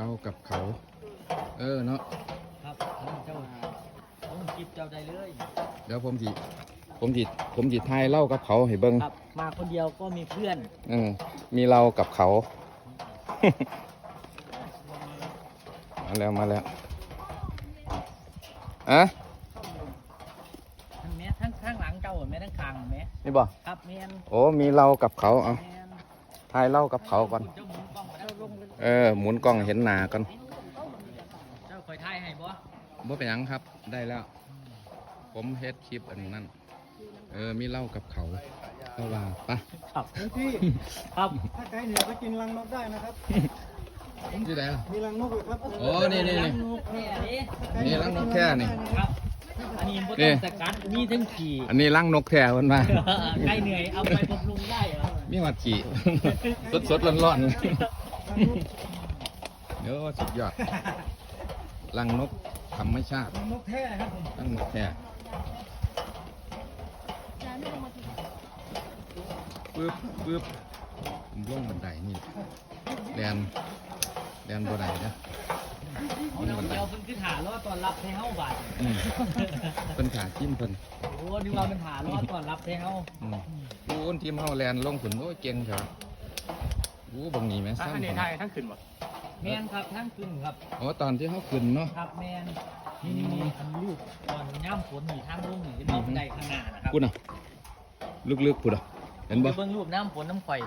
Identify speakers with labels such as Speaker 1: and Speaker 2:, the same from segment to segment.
Speaker 1: เรากับเขา เออเนาะ
Speaker 2: ครับเจ้าผมจิบเจ้าได้เลย
Speaker 1: เดี๋ยวผมจีผมจีผมจีทายเล่ากับเขาให้เบิ้ง
Speaker 2: ครับ มาคนเดียวก็มีเพื่อน
Speaker 1: เออมีเรากับเขา มาแล้วมาแล้วอะ
Speaker 2: ทั้งแม่ทั้งข้างหลังเจ้าแม่ทั้งคางแม่
Speaker 1: นี่บ่
Speaker 2: ครับแม่น
Speaker 1: โอ้มีเรากับเขาเอา
Speaker 2: แม่น
Speaker 1: ทายเล่ากับเขาก่อน
Speaker 2: เลย
Speaker 1: เออ หมุนกล้องเห็นหน้าก่อน
Speaker 2: เจ้าคอยถ่ายให้บ่
Speaker 1: บ่เป็นหยังครับ ได้แล้ว ผมเฮ็ดคลิปอันนั้น เออ มีเล่ากับเขาก็ว่าปะ
Speaker 2: ครับ
Speaker 3: เฮ้ยพี่
Speaker 2: ครับ
Speaker 3: ถ้าไกลเหนือก็กินรังนกได้นะครับ
Speaker 1: ที่ไหนล่ะ
Speaker 3: มีรังนกอยู่ครับ
Speaker 1: โอ้นี่นี่นี่
Speaker 2: รังนกแค่นี้
Speaker 1: นี่รังนกแค่นี่
Speaker 2: ครับ อันนี้บ่
Speaker 1: นี่
Speaker 2: ต้องสกัดมีทั้งขี่
Speaker 1: อันนี้ลังนกแท้มันมา
Speaker 2: ใกล้เหนื่อยเอาไปบำรุงได้เหรอ
Speaker 1: มีวัดขี่ สดสดร้อนร้อนๆ เดี๋ยวสุดยอดลังนกธรรมชาติ
Speaker 3: รังนกแท้ครับผม
Speaker 1: ลังนกแท้ปึ๊บปึ๊บผมลงบันไดนี่แดนแดนบันไดนะ
Speaker 2: เอาเดี๋ยวเดี๋ยวเพิ่นคือถารอตอนรับให้เฮาบาด
Speaker 1: อืมเป็นขาจิ้มเพิ่น
Speaker 2: โอ้นึกว่ามันถารอตอนรับให้เฮา
Speaker 1: อืมดูอ้นทีมเฮาแลนลงขุนโอ้ยเก่งเถอะ อู้บังนี้แม่ซ้ำ
Speaker 3: อันนี้ไทยทั้งขึ้นหมด
Speaker 2: แม่นครับทั้งขึ้นครับ
Speaker 1: อ๋อตอนที่เฮาขึ้นเนาะ
Speaker 2: ครับแม่นนี่นี่นี่อันลูกตอนย่ำฝนนี่ทางลงนี่จะมีบันไดข้างหน้านะครับ
Speaker 1: กูน่ะลึกๆกูน่ะเห็นบ่
Speaker 2: ไปเบิ่งรูปน้ำฝนน้ำข่อย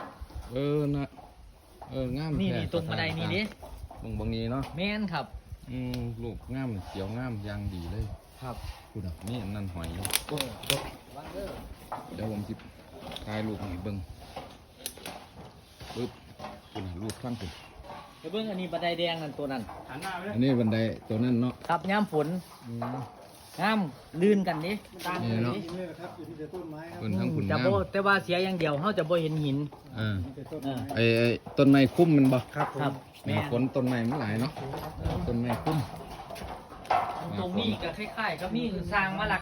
Speaker 1: เออนะเอองาม
Speaker 2: นี่
Speaker 1: แท้
Speaker 2: นี่ตรงบันไดนี่ดิ
Speaker 1: ตรงบางนี้เนาะ
Speaker 2: แม่นครับ
Speaker 1: อืมลูกงามเขียวงามอยางดีเลย
Speaker 2: ครับ
Speaker 1: กูน่ะนี่อันนั่นหอยโอ๊ะโอ๊ะเดี๋ยวผมสิถ่ายรูปให้เบิ่งปึ๊บ กูน่ะรูปข้างกู
Speaker 2: ไปเบิ่งอันนี้บันไดแดงนั่นตัวนั้น
Speaker 3: หันหน้าไปเลย
Speaker 1: อันนี้บันไดตัวนั้นเนาะ
Speaker 2: ครับย่ำฝน
Speaker 1: อืม
Speaker 2: ย่ำลื่นกันดิตาม
Speaker 1: นี่
Speaker 2: กัน
Speaker 1: เนาะ
Speaker 2: ดิ
Speaker 3: กินเลยนะครับอยู่ที่แต่ต้นไม้ครับ
Speaker 1: เพิ่นทั้งขุน
Speaker 2: จะ
Speaker 1: งาม
Speaker 2: โบแต่ว่าเสียอย่างเดียวเขาจะบ่เห็นหิน
Speaker 1: อ่า
Speaker 3: มีแต่ต้นไม้
Speaker 1: ไอ้ไอ้ต้นไม้คุ้มมันบ่
Speaker 3: ครับผม
Speaker 2: ครับ
Speaker 1: หน้าฝนต้นไม้มันหลายเนาะต้นไม้คุ้ม
Speaker 2: ตรงนี้ก็คล้ายๆกับนี่สร้างมาหลัก